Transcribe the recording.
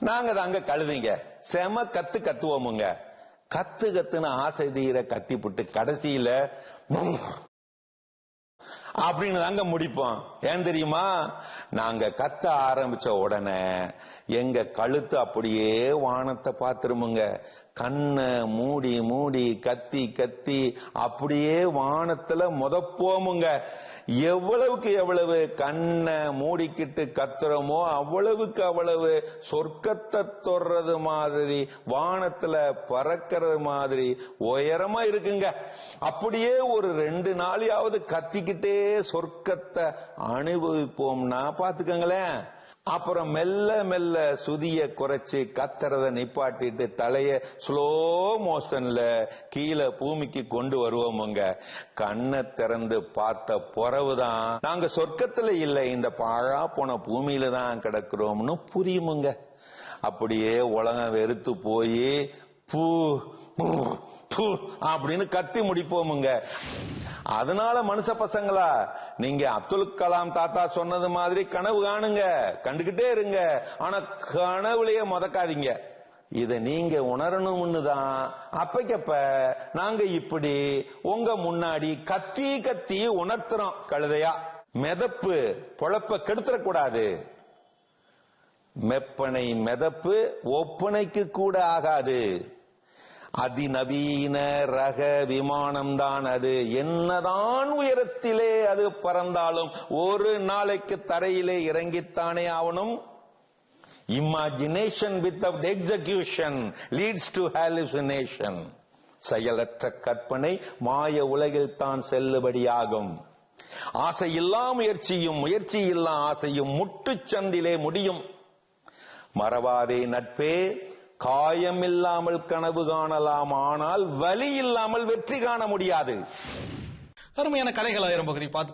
நாங்க தாங்க கழுதிங்க. செம கத்து கத்துவோமுங்க. கத்து கத்துன்னு ஆசை தீர கத்தி புட்டு கடைசியில அப்படின்னு தாங்க முடிப்போம். ஏன் தெரியுமா? நாங்க கத்த ஆரம்பிச்ச உடனே எங்க கழுத்து அப்படியே வானத்தை பார்த்துருமுங்க. கண்ணை மூடி மூடி கத்தி கத்தி அப்படியே வானத்துல முதப்போமுங்க. எவ்வளவுக்கு எவ்வளவு கண்ணை மூடிக்கிட்டு கத்துறோமோ அவ்வளவுக்கு அவ்வளவு சொர்க்கத்தை தொடுறது மாதிரி வானத்துல பறக்கிறது மாதிரி உயரமா இருக்குங்க. அப்படியே ஒரு ரெண்டு நாளையாவது கத்திக்கிட்டே சொர்க்கத்தை அனுபவிப்போம்னா பாத்துக்கங்களேன் அப்புறம் மெல்ல மெல்ல சுதிய குறைச்சு கத்துறத நிப்பாட்டிட்டு தலைய ஸ்லோ மோஷன்ல கீழே பூமிக்கு கொண்டு வருவோமுங்க. கண்ணை திறந்து பார்த்த பிறவுதான். நாங்க சொர்க்கத்துல இல்லை இந்த பாழா போன பூமியில தான் கிடக்கிறோம்னு புரியுமுங்க. அப்படியே உலகம் வெறுத்து போய் பூ, பூ அப்படின்னு கத்தி முடிப்போமுங்க. அதனால மனுஷ பசங்களா நீங்க அப்துல் கலாம் தாத்தா சொன்னது மாதிரி கனவு காணுங்க கண்டுகிட்டே இருங்க. ஆனா கனவுலயே முதக்காதீங்க. இத நீங்க உணரணும்னு தான் அப்பக்கப்ப நாங்க இப்படி உங்க முன்னாடி கத்தி கத்தி உணர்த்துறோம் கழுதையா. மெதப்பு பொழப்ப கெடுத்துடக்கூடாது மெப்பனை மெதப்பு ஒப்பனைக்கு கூட ஆகாது. அதிநவீன ரக விமானம் தான் அது. என்னதான் உயரத்திலே அது பறந்தாலும் ஒரு நாளைக்கு தரையிலே இறங்கித்தானே ஆவணும்? Imagination without execution leads to hallucination செயலற்ற கற்பனை மாய உலகில் தான் செல்லுபடியாகும். ஆசை இல்லா முயற்சியும் முயற்சி இல்லா ஆசையும் முட்டுச்சந்திலே முடியும். மறவாதே நட்பே காயம் இல்லாமல் கனவு காணலாம் ஆனால் வலி இல்லாமல் வெற்றி காண முடியாது. அருமையான கலைகள் ஆயிரம் பகுதி பார்த்து